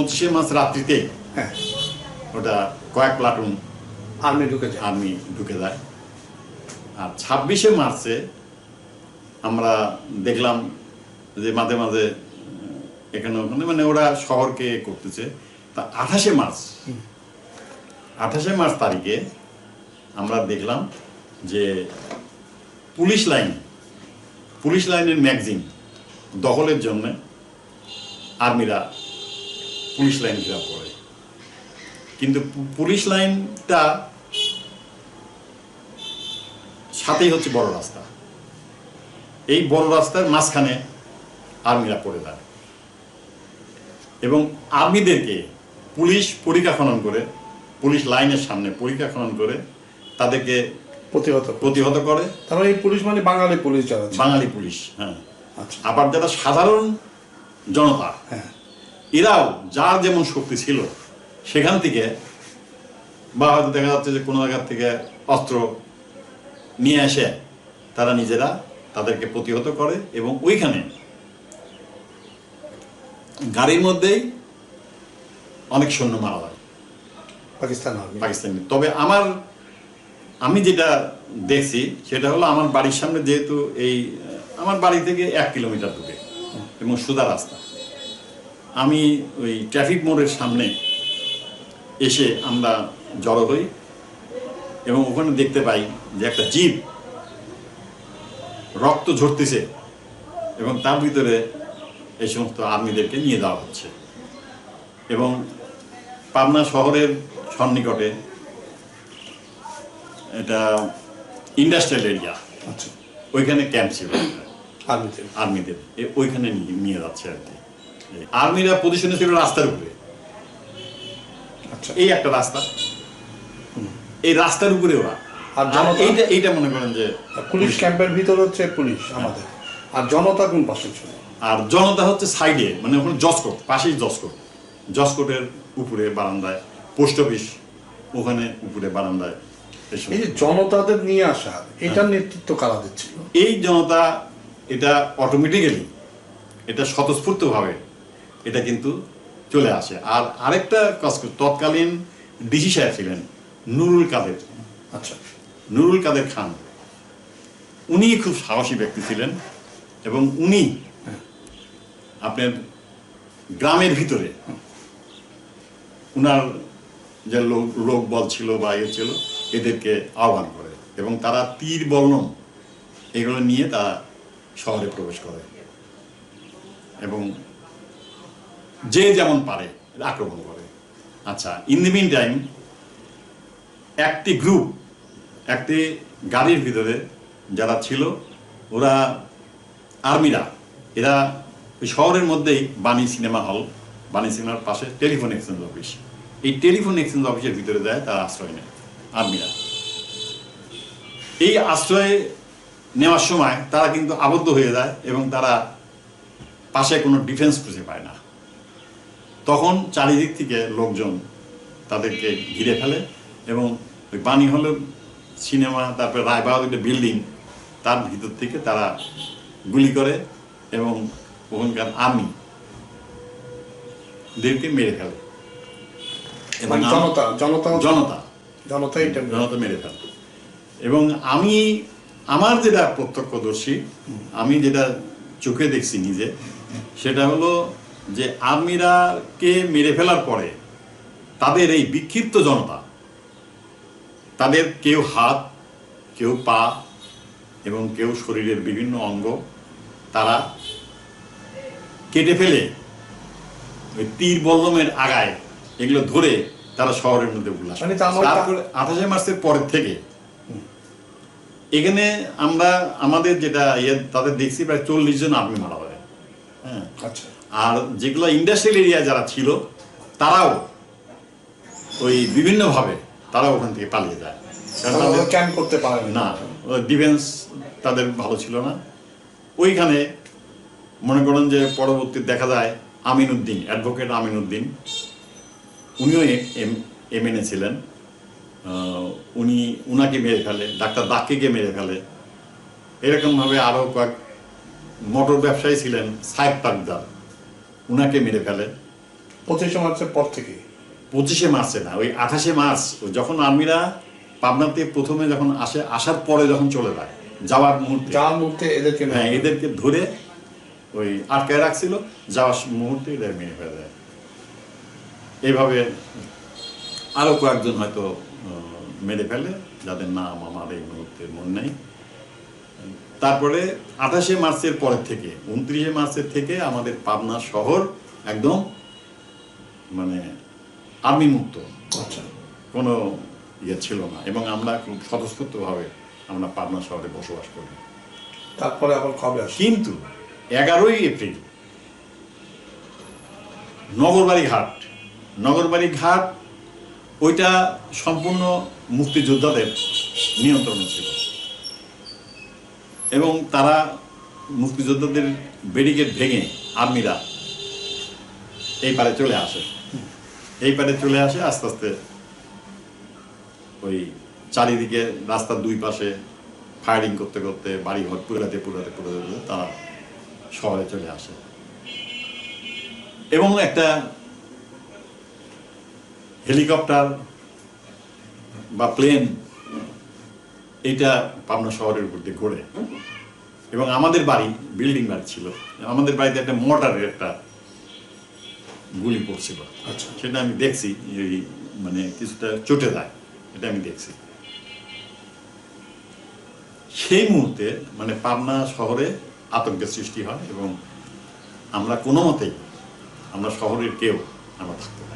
পঁচিশে মাস রাত্রিতে হ্যাঁ। ওটা কয়েক প্লাটুন আর্মি ঢুকে যায়। আর্মি ঢুকে যায়। আর ছাব্বিশে মার্চে আমরা দেখলাম যে মাঝে মাঝে এখানে ওখানে মানে ওরা শহরকে করতেছে। তা আঠাশে মার্চ আঠাশে মার্চ তারিখে আমরা দেখলাম যে পুলিশ লাইন পুলিশ লাইনের ম্যাগজিন দখলের জন্য আর্মিরা পুলিশ লাইন ঘেরাও করে কিন্তু পুলিশ লাইনটা সাথেই হচ্ছে বড় রাস্তা। এই বড় রাস্তার মাঝখানে আর্মিরা পড়ে যায় এবং আর্মিদেরকে পুলিশ পরীক্ষা খনন করে পুলিশ লাইনের সামনে পরীক্ষা খনন করে তাদেরকে প্রতিহত প্রতিহত করে। তারপরে এই পুলিশ মানে বাঙালি পুলিশ যারা বাঙালি পুলিশ হ্যাঁ। আচ্ছা। আবার যারা সাধারণ জনতা হ্যাঁ। এরাও যার যেমন শক্তি ছিল সেখান থেকে বা হয়তো দেখা যাচ্ছে যে কোনো জায়গার থেকে অস্ত্র নিয়ে এসে তারা নিজেরা তাদেরকে প্রতিহত করে এবং ওইখানে গাড়ির মধ্যেই অনেক সৈন্য মারা যায়। পাকিস্তান পাকিস্তানি। তবে আমার আমি যেটা দেখছি সেটা হলো আমার বাড়ির সামনে যেহেতু এই আমার বাড়ি থেকে এক কিলোমিটার দূরে এবং সোজা রাস্তা। আমি ওই ট্রাফিক মোড়ের সামনে এসে আমরা জড়ো হই এবং ওখানে দেখতে পাই যে একটা জীব রক্ত ঝরতেছে এবং তার ভিতরে এই সমস্ত আর্মিদেরকে নিয়ে যাওয়া হচ্ছে। এবং পাবনা শহরের সন্নিকটে এটা ইন্ডাস্ট্রিয়াল এরিয়া আচ্ছা। ওইখানে ক্যাম্প ছিল। আর্মিতে আর্মিদের। ওইখানে নিয়ে যাচ্ছে আর কি। আর্মিরা পজিশনে ছিল রাস্তার উপরে। আচ্ছা। এই একটা রাস্তা। এই রাস্তার উপরে ওরা। আর জনতা? এইটা এইটা মনে করেন যে পুলিশ ক্যাম্পের ভিতর হচ্ছে পুলিশ আমাদের। আর জনতা কোন পাশে ছিল? আর জনতা হচ্ছে সাইডে মানে ওখানে জসকোট পাশেই জসকোট জসকোটের উপরে বারান্দায় পোস্ট অফিস ওখানে উপরে বারান্দায় এই যে জনতাদের নিয়ে আসা এটার নেতৃত্ব কারা দিচ্ছিল? এই জনতা এটা অটোমেটিক্যালি এটা স্বতঃস্ফূর্তভাবে এটা কিন্তু চলে আসে। আর আরেকটা কাজ তৎকালীন ডিসি সাহেব ছিলেন নুরুল কাদের। আচ্ছা। নুরুল কাদের খান। উনি খুব সাহসী ব্যক্তি ছিলেন এবং উনি আপনার গ্রামের ভিতরে উনার যে লোক লোক বল ছিল বা ইয়ে ছিল এদেরকে আহ্বান করে এবং তারা তীর বর্ণম এগুলো নিয়ে তারা শহরে প্রবেশ করে। এবং যে যেমন পারে, আক্রমণ করে। আচ্ছা ইন দি মিন টাইম একটি গ্রুপ একটি গাড়ির ভিতরে যারা ছিল, ওরা আর্মিরা, এরা শহরের মধ্যেই বাণী সিনেমা হল, বাণী সিনেমার পাশে টেলিফোন এক্সচেঞ্জ অফিস। এই টেলিফোন এক্সচেঞ্জ অফিসের ভিতরে যায় তারা আশ্রয় নেয়, আর্মিরা। এই আশ্রয়ে নেওয়ার সময় তারা কিন্তু আবদ্ধ হয়ে যায় এবং তারা পাশে কোনো ডিফেন্স খুঁজে পায় না। তখন চারিদিক থেকে লোকজন তাদেরকে ঘিরে ফেলে এবং ওই বাণী হলের সিনেমা তারপরে রায়বাহাদুর বিল্ডিং তার ভিতর থেকে তারা গুলি করে এবং ওখানকার আর্মি দেরকে মেরে ফেলে। এবং মানে আম- জনতা জনতা জনতা। জনতা মেরে ফেলে। এবং আমি আমার যেটা প্রত্যক্ষদর্শী আমি যেটা চোখে দেখছি নিজে সেটা হলো যে আর্মিরাকে মেরে ফেলার পরে তাদের এই বিক্ষিপ্ত জনতা তাদের কেউ হাত কেউ পা এবং কেউ শরীরের বিভিন্ন অঙ্গ তারা কেটে ফেলে ওই তীর বল্লমের আগায় এগুলো ধরে তারা শহরের মধ্যে উল্লাস মানে তারপরে আঠাশে মার্চের পরের থেকে এখানে আমরা আমাদের যেটা ইয়ে তাদের দেখছি প্রায় চল্লিশ জন আর্মি মারা হয়। হ্যাঁ। আচ্ছা। আর যেগুলো ইন্ডাস্ট্রিয়াল এরিয়া যারা ছিল তারাও ওই বিভিন্নভাবে তারা ওখান থেকে পালিয়ে যায়। ক্যাম্প করতে পারেনি না। ডিফেন্স তাদের ভালো ছিল না। ওইখানে মনে করেন যে পরবর্তী দেখা যায় আমিন উদ্দিন অ্যাডভোকেট আমিন উদ্দিন উনিও এমএনএ ছিলেন। উনি উনাকে মেরে ফেলে ডাক্তার দাক্কিকে মেরে ফেলে। এরকমভাবে আরও কয়েক মোটর ব্যবসায়ী ছিলেন সাহেব তাকদার। উনাকে মেরে ফেলে। পঁচিশে মার্চের পর থেকে। পঁচিশে মার্চে না ওই আঠাশে মার্চ যখন আর্মিরা পাবনাতে প্রথমে যখন আসে আসার পরে যখন চলে যায় যাওয়ার মুহূর্তে। যাওয়ার মুহূর্তে এদেরকে হ্যাঁ এদেরকে ধরে ওই আটকায় রাখছিল যাওয়ার মুহূর্তে এদের মেরে ফেলে দেয়। এইভাবে আরও কয়েকজন হয়তো মেরে ফেলে যাদের নাম আমার এই মুহূর্তে মনে নেই। তারপরে আঠাশে মার্চের পরের থেকে উনত্রিশে মার্চের থেকে আমাদের পাবনা শহর একদম মানে আর্মি মুক্ত। আচ্ছা। কোনো ইয়ে ছিল না এবং আমরা খুব স্বতঃস্ফূর্তভাবে আমরা পাবনা শহরে বসবাস করি। তারপরে আবার কবে কিন্তু এগারোই এপ্রিল নগরবাড়ি ঘাট নগরবাড়ি ঘাট ওইটা সম্পূর্ণ মুক্তিযোদ্ধাদের নিয়ন্ত্রণে ছিল। এবং তারা মুক্তিযোদ্ধাদের ব্যারিকেড ভেঙে আর্মিরা এই পারে চলে আসে। এই পারে চলে আসে আস্তে আস্তে ওই চারিদিকে রাস্তার দুই পাশে ফায়ারিং করতে করতে বাড়ি ঘর পুরাতে পুরাতে পুরাতে পুরাতে তারা শহরে চলে আসে। এবং একটা হেলিকপ্টার বা প্লেন এটা পাবনা শহরের উপর দিয়ে ঘোরে এবং আমাদের বাড়ি বিল্ডিং বাড়ি ছিল। আমাদের বাড়িতে একটা মোটরের একটা গুলি পড়ছিল। আচ্ছা। সেটা আমি দেখছি এই মানে কিছুটা চটে যায় এটা আমি দেখছি। সেই মুহূর্তে মানে পাবনা শহরে আতঙ্কের সৃষ্টি হয় এবং আমরা কোনো মতেই আমরা শহরের কেউ আমরা থাকতে।